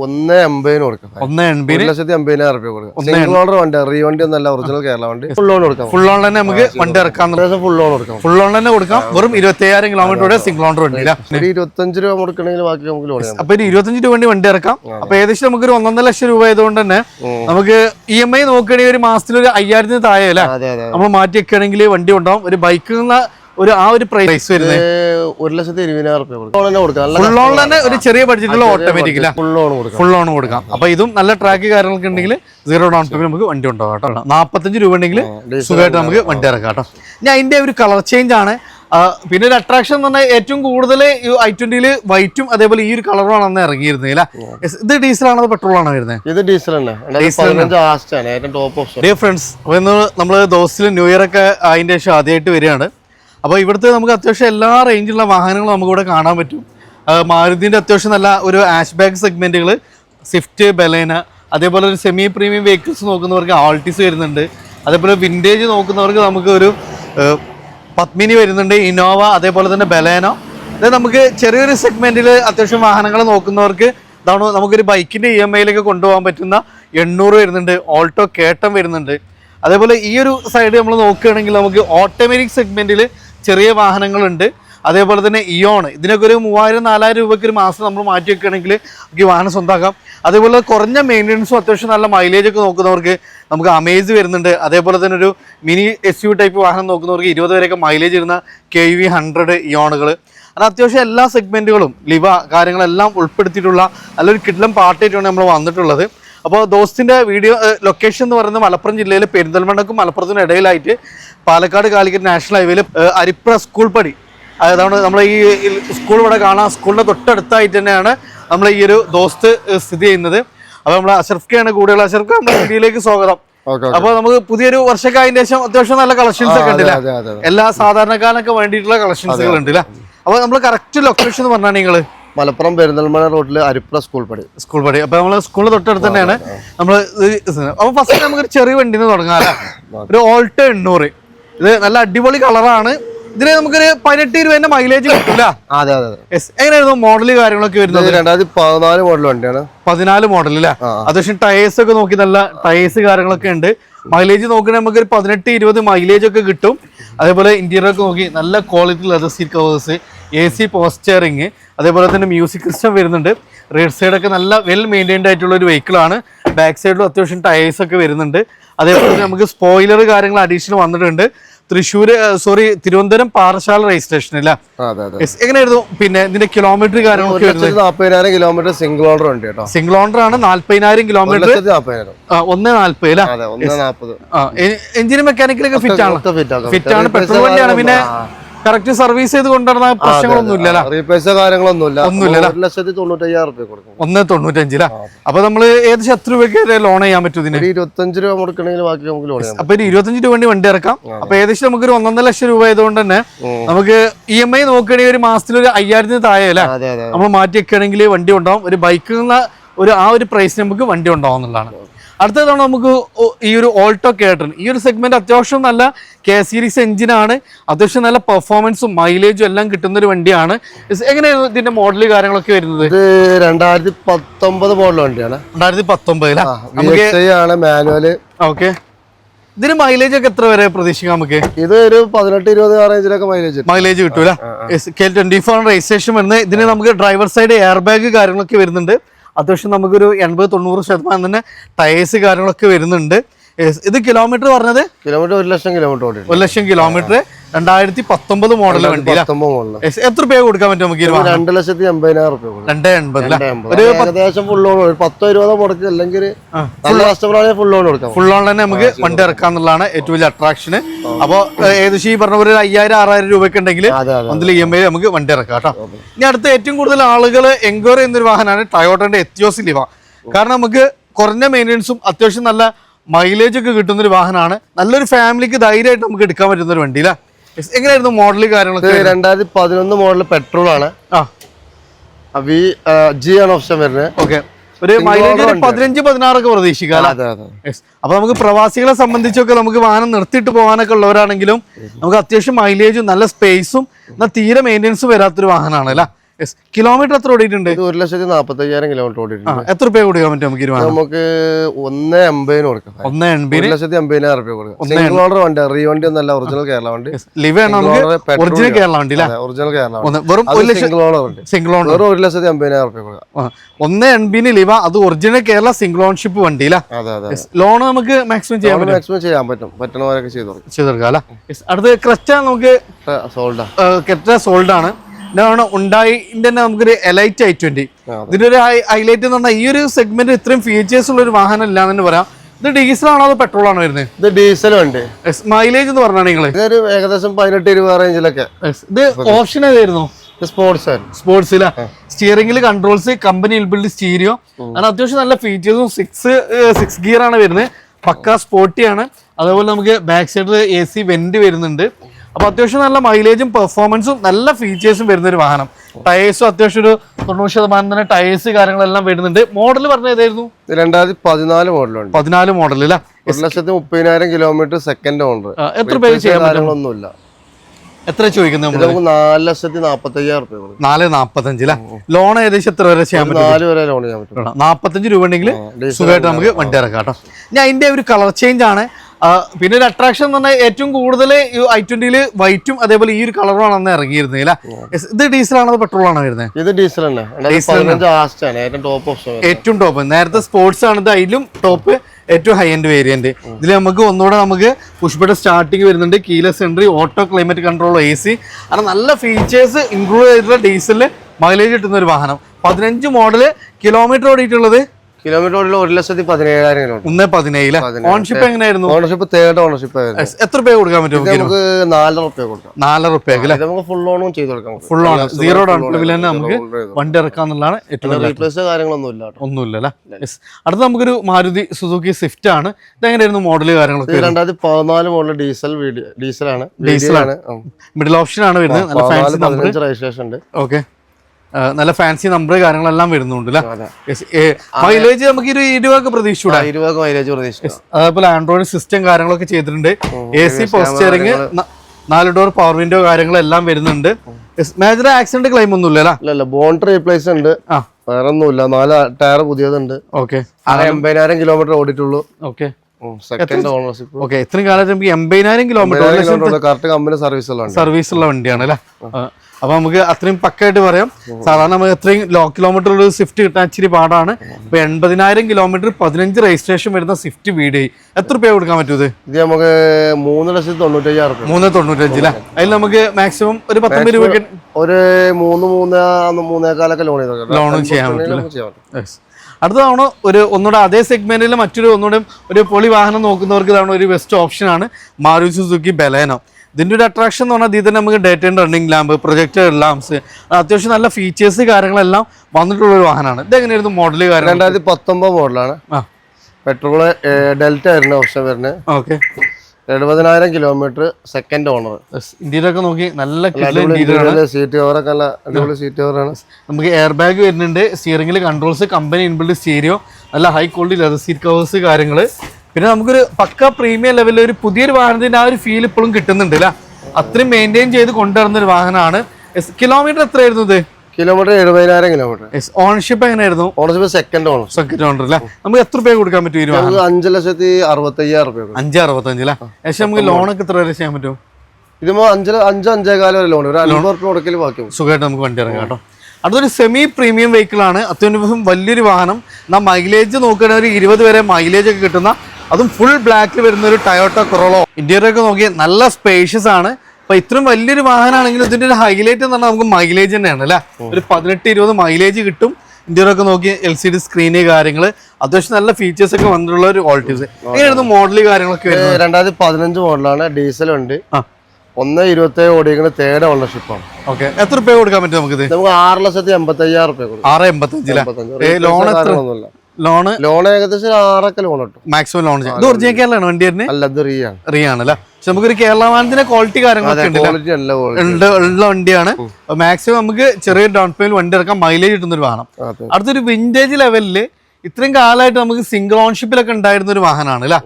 ഒന്ന് എൺപതിന് കൊടുക്കാം. ഒന്ന് എൺപതിന് ലക്ഷത്തി എൺപതിനായിരം റുപ്യ കൊടുക്കാം. സിംഗിൾ ഓണർ വണ്ടി റീ വണ്ടി ഒന്നല്ല ഒറിജിനൽ കേരള വണ്ടി. ഫുൾ ലോൺ കൊടുക്കാം. ഫുൾ ഓൺ തന്നെ നമുക്ക് വണ്ടി ഇറക്കാം ഫുൾ ലോൺ കൊടുക്കാം. ഫുൾ ഓൺ തന്നെ കൊടുക്കാം. വെറും ഇരുപത്തി അയ്യായിരം കിലോമീറ്ററുടെ സിംഗിൾ ഓണർ വണ്ടി ഒരു ഇരുപത്തഞ്ച് രൂപ കൊടുക്കണമെങ്കിൽ ബാക്കി നമുക്ക് ലോൺ അപ്പൊ ഒരു ഇരുപത്തഞ്ച് രൂപ വണ്ടി വണ്ടി ഇറക്കാം. അപ്പൊ ഏകദേശം നമുക്ക് ഒരു ഒന്നൊന്നര ലക്ഷം രൂപ ആയതുകൊണ്ട് തന്നെ നമുക്ക് ഇ എം ഐ നോക്കുകയാണെങ്കിൽ ഒരു മാസത്തിൽ ഒരു അയ്യായിരത്തിന് താഴെ അല്ലേ നമ്മൾ മാറ്റി വെക്കുകയാണെങ്കിൽ വണ്ടി ഉണ്ടാവും ഒരു ബൈക്കിൽ നിന്ന് ഒരു ആ ഒരു പ്രൈസ് വരുന്നത് ഒരു ലക്ഷത്തി ഇരുപതിനായിരം തന്നെ ഒരു ചെറിയ ബഡ്ജറ്റിലുള്ള ഓട്ടോമാറ്റിക് ഫുൾ ലോൺ കൊടുക്കാം. ഫുൾ ഓൺ കൊടുക്കാം. അപ്പൊ ഇതും നല്ല ട്രാക്ക് കാര്യങ്ങളൊക്കെ ഉണ്ടെങ്കിൽ സീറോ ഡൗൺ പേയ്മെന്റ് നമുക്ക് വണ്ടി ഉണ്ടാവും കേട്ടോ. നാപ്പത്തഞ്ച് രൂപ ഉണ്ടെങ്കിൽ സുഖമായിട്ട് നമുക്ക് വണ്ടി ഇറക്കാം കേട്ടോ. ഞാൻ അതിന്റെ ഒരു കളർ ചേഞ്ച് ആണ്. പിന്നെ ഒരു അട്രാക്ഷൻ എന്ന് പറഞ്ഞാൽ ഏറ്റവും കൂടുതൽ ഐ ട്വന്റിയിൽ വൈറ്റും അതേപോലെ ഈ ഒരു കളറുമാണ് അന്ന് ഇറങ്ങിയിരുന്നത് ഇത് ഡീസൽ ആണോ പെട്രോൾ ആണോ വരുന്നത് ഇത് ഡീസൽ ഡിയർ ഫ്രണ്ട്സ് അപ്പൊ ഇന്ന് നമ്മൾ ദോസ്തിൽ ന്യൂ ഇയർ ഒക്കെ അതിന്റെ ശേഷം ആദ്യമായിട്ട് വരികയാണ്. അപ്പോൾ ഇവിടുത്തെ നമുക്ക് അത്യാവശ്യം എല്ലാ റേഞ്ചിലുള്ള വാഹനങ്ങളും നമുക്ക് ഇവിടെ കാണാൻ പറ്റും. മാരുതിന്റെ അത്യാവശ്യം നല്ല ഒരു ആഷ് ബാഗ് സെഗ്മെന്റുകൾ സ്വിഫ്റ്റ് ബലേന അതേപോലെ ഒരു സെമി പ്രീമിയം വെഹിക്കിൾസ് നോക്കുന്നവർക്ക് ആൾട്ടിസ് വരുന്നുണ്ട്. അതേപോലെ വിന്റേജ് നോക്കുന്നവർക്ക് നമുക്ക് ഒരു പത്മിനി വരുന്നുണ്ട് ഇന്നോവ അതേപോലെ തന്നെ ബലേനോ ഇത് നമുക്ക് ചെറിയൊരു സെഗ്മെന്റിൽ അത്യാവശ്യം വാഹനങ്ങൾ നോക്കുന്നവർക്ക് ഇതാണ് നമുക്കൊരു ബൈക്കിന്റെ ഇ എം ഐയിലേക്ക് കൊണ്ടുപോകാൻ പറ്റുന്ന എണ്ണൂറ് വരുന്നുണ്ട് ഓൾട്ടോ കേട്ടം വരുന്നുണ്ട്. അതേപോലെ ഈ ഒരു സൈഡ് നമ്മൾ നോക്കുകയാണെങ്കിൽ നമുക്ക് ഓട്ടോമാറ്റിക് സെഗ്മെന്റിൽ ചെറിയ വാഹനങ്ങളുണ്ട്. അതേപോലെ തന്നെ ഇയോൺ ഇതിനൊക്കെ ഒരു മൂവായിരം നാലായിരം രൂപയ്ക്ക് ഒരു മാസം നമ്മൾ മാറ്റി വെക്കുകയാണെങ്കിൽ നമുക്ക് വാഹനം സ്വന്തമാക്കാം. അതേപോലെ കുറഞ്ഞ മെയിന്റനൻസും അത്യാവശ്യം നല്ല മൈലേജ് ഒക്കെ നോക്കുന്നവർക്ക് നമുക്ക് അമേസ് വരുന്നുണ്ട്. അതേപോലെ തന്നെ ഒരു മിനി എസ് യു ടൈപ്പ് വാഹനം നോക്കുന്നവർക്ക് ഇരുപത് വരെയൊക്കെ മൈലേജ് ഇരുന്ന കെ വി ഹൺഡ്രഡ് ഇയോണുകൾ അത് അത്യാവശ്യം എല്ലാ സെഗ്മെന്റുകളും ലിവ കാര്യങ്ങളെല്ലാം ഉൾപ്പെടുത്തിയിട്ടുള്ള നല്ലൊരു കിഡ്ലം പാർട്ടിയായിട്ടാണ് നമ്മൾ വന്നിട്ടുള്ളത്. അപ്പോൾ ദോസ്തിന്റെ വീഡിയോ ലൊക്കേഷൻ എന്ന് പറയുന്നത് മലപ്പുറം ജില്ലയിലെ പെരിന്തൽമണ്ണക്കും മലപ്പുറത്തിനും ഇടയിലായിട്ട് പാലക്കാട് കാലിക്കറ്റ് നാഷണൽ ഹൈവേയിൽ അരിപ്ര സ്കൂൾ പടി. അതാണ് നമ്മൾ ഈ സ്കൂൾ ഇവിടെ കാണാം. സ്കൂളിന്റെ തൊട്ടടുത്തായിട്ട് തന്നെയാണ് നമ്മൾ ഈ ഒരു ദോസ്ത് സ്ഥിതി ചെയ്യുന്നത്. അപ്പോൾ നമ്മൾ അഷർഫ്ക്കാണ് കൂടെയുള്ള അഷർഫ് നമ്മുടെ വീഡിയോയിലേക്ക് സ്വാഗതം. അപ്പൊ അപ്പോൾ നമുക്ക് പുതിയൊരു വർഷമൊക്കെ അതിന്റെ ശേഷം അത്യാവശ്യം നല്ല കളക്ഷൻസ് ഒക്കെ ഉണ്ടല്ലേ? എല്ലാ സാധാരണക്കാരനൊക്കെ വേണ്ടിയിട്ടുള്ള കളക്ഷൻസുകൾ ഉണ്ടല്ലേ അപ്പൊ അപ്പോൾ നമ്മൾ കറക്റ്റ് ലൊക്കേഷൻ എന്ന് പറഞ്ഞാൽ നിങ്ങൾ മലപ്പുറം പെരിന്തൽമണ്ണ റോഡിൽ അരിപ്ര സ്കൂൾ പടി. സ്കൂൾ പടി. അപ്പൊ നമ്മൾ സ്കൂൾ തൊട്ടടുത്ത് തന്നെയാണ്. നമ്മൾ അപ്പൊ ഫസ്റ്റ് നമുക്ക് ചെറിയ വണ്ടി തുടങ്ങാം ഒരു ഓൾട്ടോ എണ്ണൂറ്. ഇത് നല്ല അടിപൊളി കളറാണ്. ഇതിന് നമുക്കൊരു പതിനെട്ട് രൂപേന്റെ മൈലേജ് കിട്ടില്ല അതെ അതെ എങ്ങനെയായിരുന്നു മോഡൽ കാര്യങ്ങളൊക്കെ വരുന്നത്? രണ്ടായിരത്തി പതിനാല് മോഡൽ വണ്ടിയാണ്. പതിനാല് മോഡൽ അല്ലേ. അത്യാവശ്യം ടയേഴ്സ് ഒക്കെ നോക്കി നല്ല ടയേഴ്സ് കാര്യങ്ങളൊക്കെ ഉണ്ട്. മൈലേജ് നോക്കണേ നമുക്ക് ഒരു പതിനെട്ട് ഇരുപത് മൈലേജ് ഒക്കെ കിട്ടും. അതേപോലെ ഇന്റീരിയർ ഒക്കെ നോക്കി നല്ല quality leather seat covers A C പോസ്റ്ററിങ് അതേപോലെ തന്നെ മ്യൂസിക് സിസ്റ്റം വരുന്നുണ്ട്. റേഡ് സൈഡ് ഒക്കെ നല്ല വെൽ മെയിന്റൈൻഡ് ആയിട്ടുള്ള ഒരു വെഹിക്കിൾ ആണ്. ബാക്ക് സൈഡിലും അത്യാവശ്യം ടയേഴ്സ് ഒക്കെ വരുന്നുണ്ട്. അതേപോലെ തന്നെ നമുക്ക് സ്പോയിലർ കാര്യങ്ങൾ അഡീഷണൽ വന്നിട്ടുണ്ട്. തൃശ്ശൂർ സോറി തിരുവനന്തപുരം പാറശാല രജിസ്ട്രേഷൻ അല്ല. എങ്ങനെയായിരുന്നു? പിന്നെ ഇതിന്റെ കിലോമീറ്റർ കാര്യങ്ങളൊക്കെ കിലോമീറ്റർ സിംഗിൾ ഓർഡർ ഉണ്ട് കേട്ടോ. സിംഗിൾ ഓണർ ആണ്. നാല്പതിനായിരം കിലോമീറ്റർ ഒന്ന് നാല്പത് എഞ്ചിന് മെക്കാനിക്കലൊക്കെ ഫിറ്റ് ആണ്. ഫിറ്റ് ആണ്. പെട്രോൾ വണ്ടിയാണ് പിന്നെ. കറക്റ്റ് സർവീസ് ചെയ്ത് കൊണ്ടുവരുന്ന പ്രശ്നങ്ങളൊന്നും ഇല്ല അല്ലേ റീപ്ലേസോ കാര്യങ്ങളൊന്നുമില്ല. ഒന്നുമില്ല, ഒരു ലക്ഷത്തി തൊണ്ണൂറ്റയ്യായിരം റുപ്യ കൊടുക്കും. ഒന്ന് തൊണ്ണൂറ്റഞ്ചില അപ്പൊ നമ്മൾ ഏത് എത്ര രൂപയ്ക്ക് ലോൺ ചെയ്യാൻ പറ്റും ഇതിന്? ഇരുപത്തഞ്ച് രൂപ കൊടുക്കണമെങ്കിൽ ബാക്കി നമുക്ക് ലോൺ ചെയ്യാം അപ്പൊ ഒരു ഇരുപത്തഞ്ച് രൂപ വേണ്ടി വണ്ടി ഇറക്കാം. അപ്പൊ ഏകദേശം നമുക്ക് ഒരു ഒന്നൊന്നര ലക്ഷം രൂപ ആയതുകൊണ്ട് തന്നെ നമുക്ക് ഇ എം ഐ നോക്കുകയാണെങ്കിൽ ഒരു മാസത്തിൽ ഒരു അയ്യായിരത്തിന് താഴെ അല്ലേ? നമ്മൾ മാറ്റി വെക്കുകയാണെങ്കിൽ വണ്ടി ഉണ്ടാവും ഒരു ബൈക്കിൽ നിന്ന് ഒരു ആ ഒരു പ്രൈസിന് നമുക്ക് വണ്ടി ഉണ്ടാവും എന്നുള്ളതാണ്. അടുത്തതാണ് നമുക്ക് ഈ ഒരു ഓൾട്ടോ കേട്ടൺ ഈ ഒരു സെഗ്മെന്റ് അത്യാവശ്യം നല്ല കെ സീരീസ് എഞ്ചിനാണ് അത്യാവശ്യം നല്ല പെർഫോമൻസും മൈലേജും എല്ലാം കിട്ടുന്ന ഒരു വണ്ടിയാണ് എങ്ങനെയാണ് ഇതിന്റെ മോഡൽ കാര്യങ്ങളൊക്കെ വരുന്നത്? ഇത് രണ്ടായിരത്തി പത്തൊമ്പത് മോഡൽ വണ്ടിയാണ് രണ്ടായിരത്തി പത്തൊമ്പതിലാണ് മാനുവൽ ഓക്കെ ഇതിന് മൈലേജ് ഒക്കെ എത്ര വരെ പ്രതീക്ഷിക്കാം നമുക്ക്? ഇത് ഒരു പതിനെട്ട് ഇരുപത് റേഞ്ചിലൊക്കെ മൈലേജ് മൈലേജ് കിട്ടൂല കെ ട്വന്റി ഫോർ രജിസ്ട്രേഷൻ വരുന്നത്. ഇതിന് നമുക്ക് ഡ്രൈവർ സൈഡ് എയർ ബാഗ് കാര്യങ്ങളൊക്കെ വരുന്നുണ്ട്. അത്യാവശ്യം നമുക്കൊരു എൺപത് തൊണ്ണൂറ് ശതമാനം തന്നെ ടയേഴ്സ് കാര്യങ്ങളൊക്കെ വരുന്നുണ്ട്. ഇത് കിലോമീറ്റർ പറഞ്ഞത്? കിലോമീറ്റർ ഒരു ലക്ഷം കിലോമീറ്റർ ഒരു ലക്ഷം കിലോമീറ്റർ രണ്ടായിരത്തി പത്തൊമ്പത് മോഡൽ വണ്ടി എത്ര രൂപ കൊടുക്കാൻ പറ്റും നമുക്ക്? രണ്ട് ലക്ഷത്തി എൺപതിനായിരം റുപ്യ കൊടുക്കും. രണ്ട് എൺപത് ഒരു ഏകദേശം ഫുൾ ലോൺ ഒരു പത്തോ ഇരുപതോ മുടക്കി അല്ലെങ്കിൽ നല്ല കസ്റ്റമർ ഫുൾ ലോൺ കൊടുക്കാം. ഫുൾ ഓൺ തന്നെ നമുക്ക് വണ്ടി ഇറക്കാന്നുള്ളതാണ് ഏറ്റവും വലിയ അട്രാക്ഷൻ അപ്പൊ ഏകദേശം ഈ പറഞ്ഞ ഒരു അയ്യായിരം ആറായിരം രൂപയ്ക്ക് ഉണ്ടെങ്കിൽ അതെ അതെ മന്ത്ലി ഇ എം ഐ നമുക്ക് വണ്ടി ഇറക്കാം കേട്ടോ. ഇനി അടുത്ത ഏറ്റവും കൂടുതൽ ആളുകൾ എൻക്വയറി ചെയ്യുന്ന ഒരു വാഹനമാണ് ടയോട്ടന്റെ എത്തിയോസ് ലിവ കാരണം നമുക്ക് കുറഞ്ഞ മെയിന്റെനൻസും അത്യാവശ്യം നല്ല മൈലേജ് ഒക്കെ കിട്ടുന്ന ഒരു വാഹനമാണ്. നല്ലൊരു ഫാമിലിക്ക് ധൈര്യമായിട്ട് നമുക്ക് എടുക്കാൻ പറ്റുന്ന ഒരു വണ്ടി അല്ലേ എങ്ങനെയായിരുന്നു മോഡൽ കാര്യങ്ങളൊക്കെ? രണ്ടായിരത്തി പതിനൊന്ന് മോഡൽ പെട്രോൾ ആണ്. ആ. വി ജി ആണ് ഓപ്ഷൻ വരുന്നത്. ഓക്കെ ഒരു മൈലേജ് ഒരു പതിനഞ്ച് പതിനാറൊക്കെ പ്രതീക്ഷിക്കാം. അപ്പൊ നമുക്ക് പ്രവാസികളെ സംബന്ധിച്ചൊക്കെ നമുക്ക് വാഹനം നിർത്തിയിട്ട് പോകാനൊക്കെ ഉള്ളവരാണെങ്കിലും നമുക്ക് അത്യാവശ്യം മൈലേജും നല്ല സ്പേസും എന്നാൽ തീരെ മെയിന്റെനൻസും വരാത്തൊരു വാഹനമാണ് അല്ല? യെസ് കിലോമീറ്റർ എത്ര ഓടിയിട്ടുണ്ട്? ഇത് ഒരു ലക്ഷത്തി നാപ്പത്തി അയ്യായിരം കിലോമീറ്റർ ഓടിയിട്ടുണ്ട് എത്ര രൂപ കൊടുക്കാൻ പറ്റും നമുക്ക് ഇരുപത്? നമുക്ക് ഒന്ന് എൺപതിന് കൊടുക്കാം. ഒന്ന് ഒരു ലക്ഷത്തി എൺപതിനായിരം റുപ്യ കൊടുക്കാം. സിംഗിൾ ഓണർ വണ്ടി റീ വണ്ടി ഒന്നല്ല ഒറിജിനൽ കേരള വണ്ടി. ലിവ് ഒറിജിനൽ കേരള വണ്ടി. ഒറിജിനൽ കേരള വെറും ഒരു സിംഗിൾ ഓണർ വണ്ടി. സിംഗിൾ ഓൺ വെറും ഒരു ലക്ഷത്തി അമ്പതിനായിരം റുപ്യ കൊടുക്കാം. ഒന്ന് എൺപതിന് ലിവ അത് ഒറിജിനൽ കേരള സിംഗിൾ ഓൺഷിപ്പ് വണ്ടി ലോൺ നമുക്ക് മാക്സിമം ചെയ്യാൻ പറ്റും? മാക്സിമം ചെയ്യാൻ പറ്റും. പറ്റുന്നവരൊക്കെ ചെയ്തു ചെയ്തെടുക്കാം അല്ലേ. അടുത്ത് ക്രസ്റ്റ നമുക്ക് സോൾഡ് കെറ്റ സോൾഡ് ആണ്. ഇതാണ് ഉണ്ടായി തന്നെ നമുക്കൊരു എലൈറ്റ് ഐ ട്വന്റി ഇതിന്റെ ഒരു ഹൈലൈറ്റ് എന്ന് പറഞ്ഞാൽ ഈ ഒരു സെഗ്മെന്റ് ഇത്രയും ഫീച്ചേഴ്സ് ഉള്ള ഒരു വാഹനം ഇല്ലാന്ന് പറയാം. ഇത് ഡീസൽ ആണോ അതോ പെട്രോൾ ആണോ വരുന്നത്? ഇത് ഡീസൽ ഉണ്ട് മൈലേജ് എന്ന് പറഞ്ഞാൽ നിങ്ങൾ ഇതൊരു ഏകദേശം പതിനെട്ട് ഇരുപത് റേഞ്ചിലൊക്കെ ഇത് ഓപ്ഷൻ ഏതായിരുന്നു? സ്പോർട്സ് ഇല്ല സ്റ്റിയറിംഗിൽ കൺട്രോൾസ് കമ്പനി ബിൽഡ് സ്റ്റീരിയോ അങ്ങനെ അത്യാവശ്യം നല്ല ഫീച്ചേഴ്സും സിക്സ് സിക്സ് ഗിയർ ആണ് വരുന്നത്. പക്ക സ്പോർട്ടി ആണ്. അതേപോലെ നമുക്ക് ബാക്ക് സൈഡിൽ എ സി വെന്റ് വരുന്നുണ്ട്. അപ്പൊ അത്യാവശ്യം നല്ല മൈലേജും പെർഫോമൻസും നല്ല ഫീച്ചേഴ്സും വരുന്ന ഒരു വാഹനം. ടയേഴ്സും അത്യാവശ്യം ഒരു തൊണ്ണൂറ് ശതമാനം തന്നെ ടയേഴ്സ് കാര്യങ്ങളെല്ലാം വരുന്നുണ്ട്. മോഡൽ പറഞ്ഞ ഏതായിരുന്നു? രണ്ടായിരത്തി പതിനാല് മോഡലുണ്ട് പതിനാല് മോഡൽ അല്ല ഒരു ലക്ഷത്തി മുപ്പതിനായിരം കിലോമീറ്റർ സെക്കൻഡ് ഓണർ എത്ര പേര് ചെയ്യാൻ കാര്യങ്ങളൊന്നുമില്ല. എത്ര ചോദിക്കുന്നത് നമുക്ക് നാല് ലക്ഷത്തി നാപ്പത്തി അയ്യായിരം റുപ്യ കൊടുക്കും. നാല് നാപ്പത്തഞ്ച് അല്ലെ ലോൺ ഏകദേശം എത്ര വരെ ചെയ്യാൻ പറ്റും? നാല് വരെ ലോൺ ചെയ്യാൻ പറ്റും. നാപ്പത്തഞ്ച് രൂപ ഉണ്ടെങ്കിൽ സുഖമായിട്ട് നമുക്ക് വണ്ടി ഇറക്കാം കേട്ടോ. ഞാൻ അതിന്റെ ഒരു കളർ ചേഞ്ച് ആണ്. പിന്നെ ഒരു അട്രാക്ഷൻ എന്ന് പറഞ്ഞാൽ ഏറ്റവും കൂടുതൽ ഈ ഐ ട്വന്റിയിൽ വൈറ്റും അതേപോലെ ഈ ഒരു കളറുമാണ് അന്ന് ഇറങ്ങിയിരുന്നത് ഇത് ഡീസൽ ആണോ പെട്രോൾ ആണോ വരുന്നത് ഇത് ഡീസൽ ഏറ്റവും ടോപ്പ് നേരത്തെ സ്പോർട്സ് ആണ് ഇത്. അതിലും ടോപ്പ് ഏറ്റവും ഹൈ എൻഡ് വേരിയന്റ് ഇതിൽ നമുക്ക് ഒന്നുകൂടെ നമുക്ക് പുഷ്പയുടെ സ്റ്റാർട്ടിങ് വരുന്നുണ്ട്. Keyless entry auto climate control A C അങ്ങനെ നല്ല ഫീച്ചേഴ്സ് ഇൻക്ലൂഡ് ചെയ്തിട്ടുള്ള ഡീസലിൽ മൈലേജ് കിട്ടുന്ന ഒരു വാഹനം. പതിനഞ്ച് മോഡൽ കിലോമീറ്റർ ഓടിയിട്ടുള്ളത് കിലോമീറ്റർ ഓടില്ല ഒരു ലക്ഷത്തി പതിനേഴായിരം കിലോമീറ്റർ ഒന്ന് പതിനേഴിൽ? ഓൺഷിപ്പ് എങ്ങനെയായിരുന്നു? ഓണർഷിപ്പ് തേർഡ് ഓണർഷിപ്പ് എത്ര രൂപ കൊടുക്കാൻ പറ്റും നമുക്ക്? നാലര റുപ്യ കൊടുക്കാം. നാലര നമുക്ക് ഫുൾ ഓണും ചെയ്ത് കൊടുക്കാം. ഫുൾ സീറോ ഡൗൺ പേയ്മെന്റ് തന്നെ നമുക്ക് വണ്ടി ഇറക്കാന്നുള്ളതാണ് ഏറ്റവും നല്ല റീപ്ലേസ് കാര്യങ്ങളൊന്നും ഇല്ല ഒന്നുമില്ല അല്ലേ? അടുത്ത നമുക്കൊരു മാരുതി സുസുക്കി സ്വിഫ്റ്റ് ആണ്. ഇതെങ്ങനെയായിരുന്നു മോഡൽ കാര്യങ്ങളൊക്കെ രണ്ടായിരത്തി പതിനാല് മോഡൽ ഡീസൽ ഡീസലാണ് ഡീസലാണ്. മിഡിൽ ഓപ്ഷൻ ആണ്. വരുന്നത്. നല്ല ഫാൻസി രജിസ്ട്രേഷൻ ഉണ്ട്. ഓക്കെ നല്ല ഫാൻസി നമ്പർ കാര്യങ്ങളെല്ലാം വരുന്നുണ്ട്. മൈലേജ് നമുക്ക് ഒരു ഇരുപതൊക്കെ പ്രതീക്ഷിച്ചൂടാ? ഇരുപത് മൈലേജ് പ്രതീക്ഷിക്കാം അതേപോലെ ആൻഡ്രോയിഡ് സിസ്റ്റം കാര്യങ്ങളൊക്കെ ചെയ്തിട്ടുണ്ട്. എ സി പോസ്റ്ററിങ് നാല് ഡോർ പവർ വിൻഡോ കാര്യങ്ങളെല്ലാം വരുന്നുണ്ട്. മേജർ ആക്സിഡന്റ് ക്ലെയിം ഒന്നും ഇല്ല ബോണ്ട് റീപ്ലേസ് ഉണ്ട്. വേറെ ഒന്നുമില്ല നാല് ടയർ പുതിയതുണ്ട്. ഓക്കെ എൺപതിനായിരം കിലോമീറ്റർ ഓടിയിട്ടുള്ളൂ. ഓക്കെ സെക്കൻഡ് ഓണർഷിപ്പ് ഓക്കെ ഇത്രയും കാലത്ത് നമുക്ക് എൺപതിനായിരം kilometre correct company service service ഉള്ള വണ്ടിയാണ് അല്ലേ? അപ്പൊ നമുക്ക് അത്രയും പക്കായിട്ട് പറയാം. സാധാരണ നമുക്ക് എത്രയും ലോ കിലോമീറ്റർ ഒരു സ്വിഫ്റ്റ് കിട്ടാൻ ഇച്ചിരി പാടാണ്. ഇപ്പൊ എൺപതിനായിരം കിലോമീറ്റർ പതിനഞ്ച് രജിസ്ട്രേഷൻ വരുന്ന സ്വിഫ്റ്റ് വീട് എത്ര രൂപ കൊടുക്കാൻ പറ്റൂ ഇത് നമുക്ക് മൂന്ന് ലക്ഷത്തി തൊണ്ണൂറ്റഞ്ചാറ് മൂന്ന് തൊണ്ണൂറ്റഞ്ച് അല്ലേ? അതിൽ നമുക്ക് മാക്സിമം ഒരു പത്തൊമ്പത് രൂപയ്ക്ക് ഒരു മൂന്ന് മൂന്ന് മൂന്നേക്കാലൊക്കെ ലോൺ ലോണും ചെയ്യാൻ പറ്റും. അടുത്തതാണോ ഒരു ഒന്നുകൂടെ അതേ സെഗ്മെന്റിൽ മറ്റൊരു ഒന്നുകൂടെ ഒരു പൊളി വാഹനം നോക്കുന്നവർക്ക് ഇതാണ് ഒരു ബെസ്റ്റ് ഓപ്ഷനാണ് ആണ്. മാരുതി സുസുക്കി ബലേനോ ഇതിന്റെ ഒരു അട്രാക്ഷൻ എന്ന് പറഞ്ഞാൽ ഇതിൽ നമുക്ക് date and running lamp projector lamps അത്യാവശ്യം നല്ല ഫീച്ചേഴ്സ് കാര്യങ്ങളെല്ലാം വന്നിട്ടുള്ള ഒരു വാഹനമാണ്. ഇത് എങ്ങനെയായിരുന്നു മോഡൽ കാര്യം രണ്ടായിരത്തി പത്തൊമ്പത് മോഡലാണ് പെട്രോൾ ഡെൽറ്റ ആയിരുന്നു ഓപ്ഷൻ വരുന്നത്. ഓക്കെ എഴുപതിനായിരം കിലോമീറ്റർ സെക്കൻഡ് ഓണർ ഇന്ത്യയിലൊക്കെ നോക്കി നല്ല സീറ്റ് കവറൊക്കെ നല്ല അടിപൊളി സീറ്റ് ഓവറാണ് നമുക്ക് എയർ ബാഗ് വരുന്നുണ്ട് സ്റ്റിയറിംഗിൽ കൺട്രോൾസ് കമ്പനി ഇൻബിൾഡ് സ്റ്റീരിയോ നല്ല high quality leather seat covers കാര്യങ്ങൾ പിന്നെ നമുക്കൊരു പക്ക പ്രീമിയം ലെവലിൽ ഒരു പുതിയൊരു വാഹനത്തിന്റെ ആ ഒരു ഫീൽ ഇപ്പോഴും കിട്ടുന്നുണ്ട് അല്ല അത്രയും മെയിന്റെയിൻ ചെയ്ത് കൊണ്ടുവരുന്ന ഒരു വാഹനമാണ്. കിലോമീറ്റർ എത്രയായിരുന്നു ഇത്? കിലോമീറ്റർ എഴുപതിനായിരം കിലോമീറ്റർ ഓണർഷിപ്പ് എങ്ങനെയായിരുന്നു? Ownership second owner second owner അല്ലേ നമുക്ക് എത്ര രൂപ കൊടുക്കാൻ പറ്റും അഞ്ച് ലക്ഷത്തി അറുപത്തയ്യായിരം റുപ്യ കൊടുക്കും. അഞ്ച് അറുപത്തഞ്ച് അല്ലേ പക്ഷെ നമുക്ക് ലോണൊക്കെ എത്ര വരെ ചെയ്യാൻ പറ്റും? ഇതിപ്പോ അഞ്ച് അഞ്ച് അഞ്ചേകാലം വരെ ലോൺ ഒരു അഞ്ഞൂറ് റുപ്യ കൊടുക്കൽ ബാക്കി സുഖമായിട്ട് നമുക്ക് വണ്ടി ഇറങ്ങാം കേട്ടോ. അടുത്തൊരു സെമി പ്രീമിയം വെഹിക്കിൾ ആണ്. അത്യാവശ്യം വലിയൊരു വാഹനം. എന്നാൽ മൈലേജ് നോക്കുകയാണെങ്കിൽ ഒരു ഇരുപത് വരെ മൈലേജ് ഒക്കെ കിട്ടുന്ന അതും ഫുൾ ബ്ലാക്കിൽ വരുന്ന ഒരു ടയോട്ട കൊറോളോ ഇന്റീരിയർ ഒക്കെ നോക്കി നല്ല സ്പേഷ്യസ് ആണ്. അപ്പൊ ഇത്രയും വലിയൊരു വാഹനമാണെങ്കിലും ഇതിന്റെ ഒരു ഹൈലൈറ്റ് എന്ന് പറഞ്ഞാൽ നമുക്ക് മൈലേജ് തന്നെയാണ് അല്ലെ? ഒരു പതിനെട്ട് ഇരുപത് മൈലേജ് കിട്ടും. ഇന്റീരിയർ ഒക്കെ നോക്കി എൽ സി ഡി സ്ക്രീന് കാര്യങ്ങൾ അത്യാവശ്യം നല്ല ഫീച്ചേഴ്സ് ഒക്കെ വന്നിട്ടുള്ള ഒരു ക്വാളിറ്റീസ് എങ്ങനെയായിരുന്നു മോഡൽ കാര്യങ്ങളൊക്കെ രണ്ടായിരത്തി പതിനഞ്ച് മോഡലാണ് ഡീസൽ ഉണ്ട്. ഒന്ന് ഇരുപത്തി ഓടിക്കുന്ന തേർഡ് ഓണർഷിപ്പാണ് ഓക്കെ എത്ര രൂപ കൊടുക്കാൻ പറ്റും നമുക്ക് നമുക്ക് ആറ് ലക്ഷത്തി എൺപത്തി അയ്യായിരം കൊടുക്കും. ആറ് എൺപത്തി എൺപത്തഞ്ച്. ലോൺ എത്ര? കാര്യങ്ങളൊന്നുമില്ല. ലോണ്? ലോൺ ഏകദേശം ആറൊക്കെ ലോൺ കിട്ടും. മാക്സിമം ലോൺ ചെയ്യാം. ഇത് ഒറിജിനൽ കേരളമാണ് വണ്ടി വരുന്നത്? അല്ല ഇത് റീ ആണ്. റീ ആണല്ലേ പക്ഷെ നമുക്കൊരു കേരള വാഹനത്തിന്റെ ക്വാളിറ്റി കാര്യങ്ങളൊക്കെ ഉണ്ട് അല്ല ഉള്ള വണ്ടിയാണ്. മാക്സിമം നമുക്ക് ചെറിയ ഡൗൺ പേയ്മെന്റ് വണ്ടി ഇറക്കാൻ മൈലേജ് കിട്ടുന്ന ഒരു വാഹനം അടുത്തൊരു വിന്റേജ് ലെവലിൽ ഇത്രയും കാലമായിട്ട് നമുക്ക് സിംഗിൾ ഓൺഷിപ്പിലൊക്കെ ഉണ്ടായിരുന്ന ഒരു വാഹനമാണ് അല്ലേ?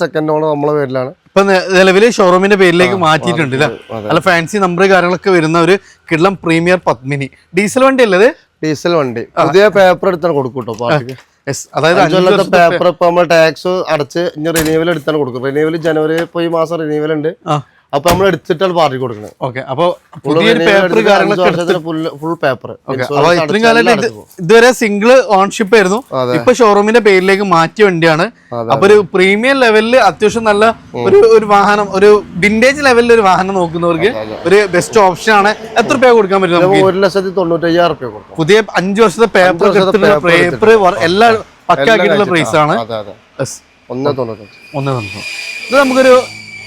സെക്കൻഡ് ഓണർ നമ്മളെ പേരിലാണ്. ഇപ്പൊ നിലവിൽ ഷോറൂമിന്റെ പേരിലേക്ക് മാറ്റിയിട്ടുണ്ട് അല്ലേ? നല്ല ഫാൻസി നമ്പർ കാര്യങ്ങളൊക്കെ വരുന്ന ഒരു കിടലം പ്രീമിയർ പത്മിനി. ഡീസൽ വണ്ടി അല്ലേ ഡീസൽ വണ്ടി. പുതിയ പേപ്പർ എടുത്താണ് കൊടുക്കൂട്ടോ അതായത് അഞ്ച് കൊല്ലത്തെ പേപ്പർ ഇപ്പൊ നമ്മൾ ടാക്സ് അടച്ച് ഇനി റിന്യൂവൽ എടുത്താണ് കൊടുക്കും റിന്യൂവൽ ജനുവരി പോയി ഈ മാസം റിന്യൂവൽ ഉണ്ട്. അപ്പൊ നമ്മൾ എടുത്തിട്ടാണ് പാർട്ടി കൊടുക്കുന്നത് ഓക്കെ അപ്പൊ ഫുൾ പേപ്പർ ഇത്രയും കാലം ഇത് ഇതുവരെ സിംഗിൾ ഓൺഷിപ്പ് ആയിരുന്നു. ഇപ്പൊ ഷോറൂമിന്റെ പേരിലേക്ക് മാറ്റിയ വണ്ടിയാണ്. അപ്പൊ ഒരു പ്രീമിയം ലെവലിൽ അത്യാവശ്യം നല്ല ഒരു ഒരു വാഹനം ഒരു വിന്റേജ് ലെവലിൽ ഒരു വാഹനം നോക്കുന്നവർക്ക് ഒരു ബെസ്റ്റ് ഓപ്ഷൻ ആണ്. എത്ര രൂപ കൊടുക്കാൻ പറ്റും ഒരു ലക്ഷത്തി തൊണ്ണൂറ്റയ്യായിരം കൊടുക്കും. പുതിയ അഞ്ചു വർഷത്തെ പേപ്പർ പേപ്പർ എല്ലാ പക്കാക്കിയിട്ടുള്ള പ്രൈസ് ആണ്. ഒന്ന് തൊണ്ണൂറ്റഞ്ച്. ഒന്ന് തന്നു ഇത് നമുക്കൊരു